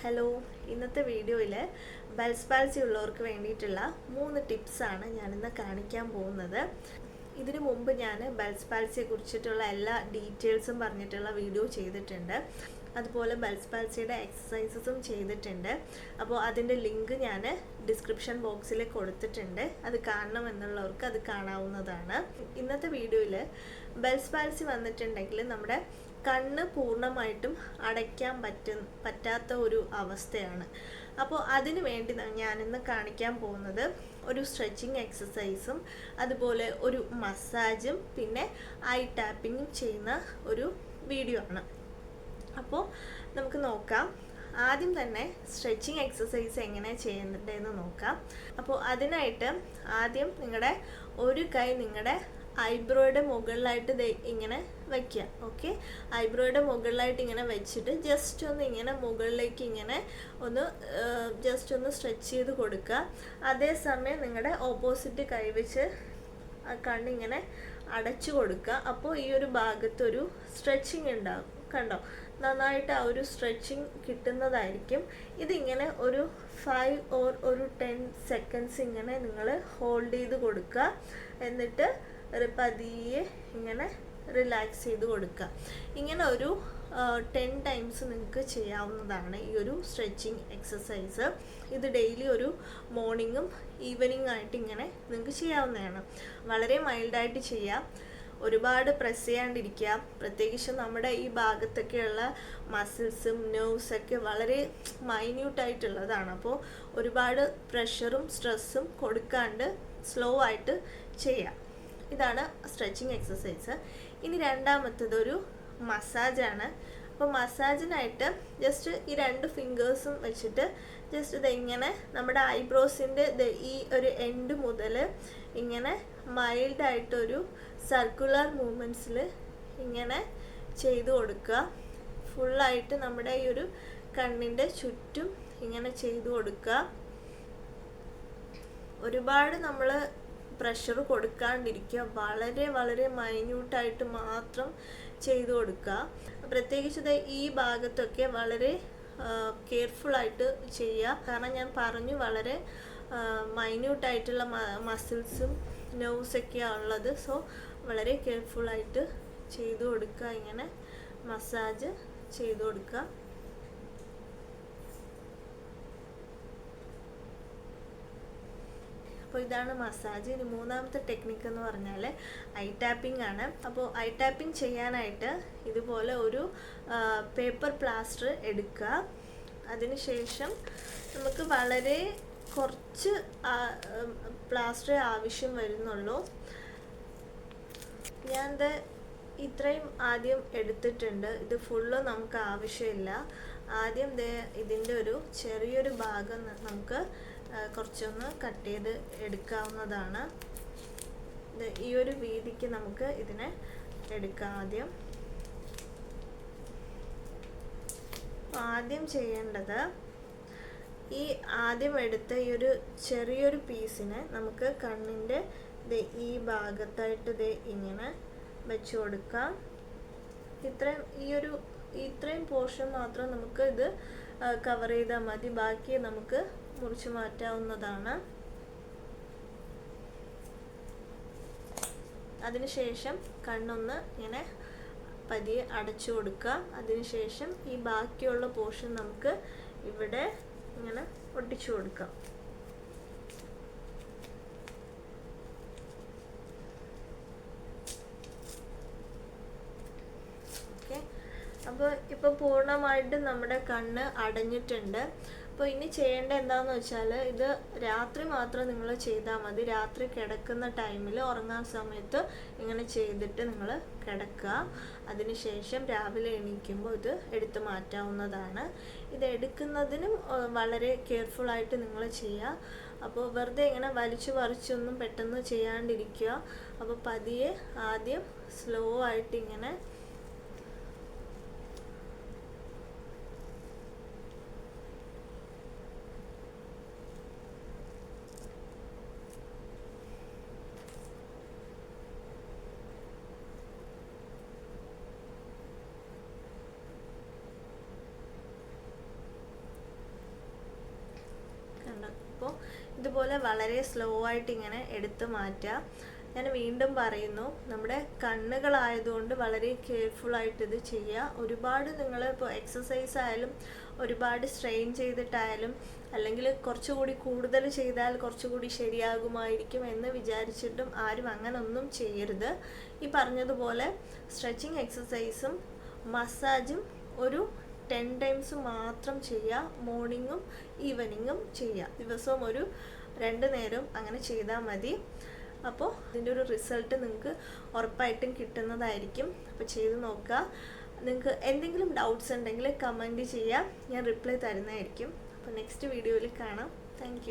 Hello ഇന്നത്തെ വീഡിയോയിൽ bells പാൽസി ഉള്ളവർക്ക് വേണ്ടിയിട്ടുള്ള മൂന്ന് ടിപ്സാണ് ഞാനിന്ന് കാണിക്കാൻ പോകുന്നത്. ഇതിനു മുമ്പ് ഞാൻ ബെൽസ് പാൽസിയെ കുറിച്ചിട്ടുള്ള എല്ലാ ഡീറ്റെയിൽസും പറഞ്ഞിട്ടുള്ള വീഡിയോ ചെയ്തിട്ടുണ്ട്. അതുപോലെ ബൽസ് പാൽസിയുടെ എക്സസൈസസും ചെയ്തിട്ടുണ്ട്. അപ്പോൾ അതിന്റെ ലിങ്ക് ഞാൻ ഡിസ്ക്രിപ്ഷൻ ബോക്സിൽ കൊടുത്തിട്ടുണ്ട്. അത് കാണണമെന്നുള്ളവർക്ക് അത് കാണാവുന്നതാണ്. ഇന്നത്തെ വീഡിയോയിൽ ബെൽസ് പാൽസി വന്നിട്ടുണ്ടെങ്കിൽ നമ്മുടെ കണ്ണ് പൂർണമായിട്ടും അടയ്ക്കാൻ പറ്റ പറ്റാത്ത ഒരു അവസ്ഥയാണ്. അപ്പോൾ അതിനു വേണ്ടി ഞാനിന്ന് കാണിക്കാൻ പോകുന്നത് ഒരു സ്ട്രെച്ചിങ് എക്സസൈസും അതുപോലെ ഒരു മസാജും പിന്നെ ഐ ടാപ്പിങ്ങും ചെയ്യുന്ന ഒരു വീഡിയോ ആണ്. അപ്പോൾ നമുക്ക് നോക്കാം. ആദ്യം തന്നെ സ്ട്രെച്ചിങ് എക്സസൈസ് എങ്ങനെ ചെയ്യേണ്ടതെന്ന് നോക്കാം. അപ്പോൾ അതിനായിട്ട് ആദ്യം നിങ്ങളുടെ ഒരു കൈ നിങ്ങളുടെ ഐബ്രോയുടെ മുകളിലായിട്ട് ഇങ്ങനെ വയ്ക്കുക ഓക്കെ ഐബ്രോയുടെ മുകളിലായിട്ട് ഇങ്ങനെ വെച്ചിട്ട് ജസ്റ്റ് ഒന്ന് ഇങ്ങനെ മുകളിലേക്ക് ഇങ്ങനെ ഒന്ന് ജസ്റ്റ് ഒന്ന് സ്ട്രെച്ച് ചെയ്ത് കൊടുക്കുക അതേസമയം നിങ്ങളുടെ ഓപ്പോസിറ്റ് കൈ വെച്ച് കണ്ണിങ്ങനെ അടച്ചു കൊടുക്കുക അപ്പോൾ ഈ ഒരു ഭാഗത്തൊരു സ്ട്രെച്ചിങ് ഉണ്ടാകും കണ്ടോ? നന്നായിട്ട് ആ ഒരു സ്ട്രെച്ചിങ് കിട്ടുന്നതായിരിക്കും. ഇതിങ്ങനെ ഒരു ഫൈവ് ഓർ ഒരു ടെൻ സെക്കൻഡ്സ് ഇങ്ങനെ നിങ്ങൾ ഹോൾഡ് ചെയ്ത് കൊടുക്കുക. എന്നിട്ട് പതിയെ ഇങ്ങനെ റിലാക്സ് ചെയ്ത് കൊടുക്കുക. ഇങ്ങനെ ഒരു ടെൻ ടൈംസ് നിങ്ങൾക്ക് ചെയ്യാവുന്നതാണ് ഈ ഒരു സ്ട്രെച്ചിങ് എക്സസൈസ് ഇത് ഡെയിലി ഒരു മോർണിംഗും ഈവനിങ് ആയിട്ട് ഇങ്ങനെ നിങ്ങൾക്ക് ചെയ്യാവുന്നതാണ്. വളരെ മൈൽഡായിട്ട് ചെയ്യാം. ഒരുപാട് പ്രസ് ചെയ്യാണ്ടിരിക്കുക. പ്രത്യേകിച്ച് നമ്മുടെ ഈ ഭാഗത്തൊക്കെയുള്ള മസിൽസും നെർവ്സൊക്കെ വളരെ മൈന്യൂട്ടായിട്ടുള്ളതാണ് അപ്പോൾ ഒരുപാട് പ്രഷറും സ്ട്രെസ്സും കൊടുക്കാണ്ട് സ്ലോ ആയിട്ട് ചെയ്യാം. ഇതാണ് സ്ട്രെച്ചിങ് എക്സസൈസ് ഇനി രണ്ടാമത്തത് ഒരു മസാജാണ് അപ്പോൾ മസാജിനായിട്ട് ജസ്റ്റ് ഈ രണ്ട് ഫിംഗേഴ്സും വെച്ചിട്ട് ജസ്റ്റ് ഇത് ഇങ്ങനെ നമ്മുടെ ഐബ്രോസിന്റെ ഈ ഒരു എൻഡ് മുതൽ ഇങ്ങനെ മൈൽഡായിട്ടൊരു സർക്കുലർ മൂമെന്റ്സിൽ ഇങ്ങനെ ചെയ്തു കൊടുക്കുക. ഫുള്ളായിട്ട് നമ്മുടെ ഈ ഒരു കണ്ണിന്റെ ചുറ്റും ഇങ്ങനെ ചെയ്തു കൊടുക്കുക. ഒരുപാട് നമ്മൾ പ്രഷർ കൊടുക്കാണ്ടിരിക്കുക. വളരെ വളരെ മൈന്യൂട്ടായിട്ട് മാത്രം ചെയ്തു കൊടുക്കുക. പ്രത്യേകിച്ച് ഈ ഭാഗത്തൊക്കെ വളരെ കെയർഫുള്ളായിട്ട് ചെയ്യുക. കാരണം ഞാൻ പറഞ്ഞു വളരെ മൈന്യൂട്ടായിട്ടുള്ള മസിൽസും നെർവ്സൊക്കെയാണ് ഉള്ളത്. സോ വളരെ കെയർഫുള്ളായിട്ട് ചെയ്തു കൊടുക്കുക. ഇങ്ങനെ മസാജ് ചെയ്തു കൊടുക്കുക. അപ്പോൾ ഇതാണ് മസാജ്. ഇനി മൂന്നാമത്തെ ടെക്നിക്ക് എന്ന് പറഞ്ഞാൽ ഐ ടാപ്പിംഗ് ആണ്. അപ്പോൾ ഐ ടാപ്പിംഗ് ചെയ്യാനായിട്ട് ഇതുപോലെ ഒരു പേപ്പർ പ്ലാസ്റ്റർ എടുക്കുക. അതിനുശേഷം നമുക്ക് വളരെ കുറച്ച് പ്ലാസ്റ്റർ ആവശ്യം വരുന്നുള്ളൂ. ഞാൻ ഇത് ഇത്രയും ആദ്യം എടുത്തിട്ടുണ്ട്. ഇത് ഫുള്ള് നമുക്ക് ആവശ്യമില്ല. ആദ്യം ഇതിന്റെ ഒരു ചെറിയൊരു ഭാഗം നമുക്ക് കുറച്ചൊന്ന് കട്ട് ചെയ്ത് എടുക്കാവുന്നതാണ്. ഈ ഒരു വീതിക്ക് നമുക്ക് ഇതിനെ എടുക്കാം ആദ്യം. ആദ്യം ചെയ്യേണ്ടത് ഈ ആദ്യം എടുത്ത ഈ ഒരു ചെറിയൊരു പീസിനെ നമുക്ക് കണ്ണിന്റെ ഈ ഭാഗത്തായിട്ട് ഇത് ഇങ്ങനെ വെച്ച് കൊടുക്കാം. ഇത്രയും ഈ ഒരു ഇത്രയും പോർഷൻ മാത്രം നമുക്ക് ഇത് കവർ ചെയ്താൽ മതി. ബാക്കി നമുക്ക് മുറിച്ച് മാറ്റാവുന്നതാണ്. അതിനുശേഷം കണ്ണൊന്ന് ഇങ്ങനെ പതിയെ അടച്ചു കൊടുക്കുക. അതിനുശേഷം ഈ ബാക്കിയുള്ള പോർഷൻ നമുക്ക് ഇവിടെ ഇങ്ങനെ ഒട്ടിച്ചു കൊടുക്കാം. അപ്പോൾ ഇപ്പോൾ പൂർണമായിട്ടും നമ്മുടെ കണ്ണ് അടഞ്ഞിട്ടുണ്ട്. അപ്പോൾ ഇനി ചെയ്യേണ്ട എന്താണെന്ന് വെച്ചാൽ ഇത് രാത്രി മാത്രം നിങ്ങൾ ചെയ്താൽ മതി. രാത്രി കിടക്കുന്ന ടൈമിൽ ഉറങ്ങാൻ സമയത്ത് ഇങ്ങനെ ചെയ്തിട്ട് നിങ്ങൾ കിടക്കുക. അതിനുശേഷം രാവിലെ എണീക്കുമ്പോൾ ഇത് എടുത്തു മാറ്റാവുന്നതാണ്. ഇത് എടുക്കുന്നതിനും വളരെ കെയർഫുൾ ആയിട്ട് നിങ്ങൾ ചെയ്യുക. അപ്പോൾ വെറുതെ ഇങ്ങനെ വലിച്ചു പറിച്ചൊന്നും പെട്ടെന്ന് ചെയ്യാണ്ടിരിക്കുക. അപ്പോൾ പതിയെ ആദ്യം സ്ലോ ആയിട്ട് ഇങ്ങനെ ഇതുപോലെ വളരെ സ്ലോ ആയിട്ട് ഇങ്ങനെ എടുത്ത് മാറ്റുക ഞാൻ വീണ്ടും പറയുന്നു നമ്മുടെ കണ്ണുകളായതുകൊണ്ട് വളരെ കെയർഫുൾ ആയിട്ട് ഇത് ചെയ്യുക ഒരുപാട് നിങ്ങൾ ഇപ്പോൾ എക്സസൈസ് ആയാലും ഒരുപാട് സ്ട്രെയിൻ ചെയ്തിട്ടായാലും അല്ലെങ്കിൽ കുറച്ചുകൂടി കൂടുതൽ ചെയ്താൽ കുറച്ചുകൂടി ശരിയാകുമായിരിക്കും എന്ന് വിചാരിച്ചിട്ടും ആരും അങ്ങനെ ഒന്നും ചെയ്യരുത്. ഈ പറഞ്ഞതുപോലെ സ്ട്രെച്ചിങ് എക്സസൈസും മസാജും ഒരു ടെൻ ടൈംസ് മാത്രം ചെയ്യുക മോർണിംഗും ഈവനിങ്ങും ചെയ്യുക ദിവസവും ഒരു രണ്ട് നേരം അങ്ങനെ ചെയ്താൽ മതി. അപ്പോൾ ഇതിന്റെ ഒരു റിസൾട്ട് നിങ്ങൾക്ക് ഉറപ്പായിട്ടും കിട്ടുന്നതായിരിക്കും. അപ്പോൾ ചെയ്ത് നോക്കുക നിങ്ങൾക്ക് എന്തെങ്കിലും ഡൗട്ട്സ് ഉണ്ടെങ്കിൽ കമന്റ് ചെയ്യുക ഞാൻ റിപ്ലൈ തരുന്നതായിരിക്കും. അപ്പോൾ നെക്സ്റ്റ് വീഡിയോയിൽ കാണാം. താങ്ക്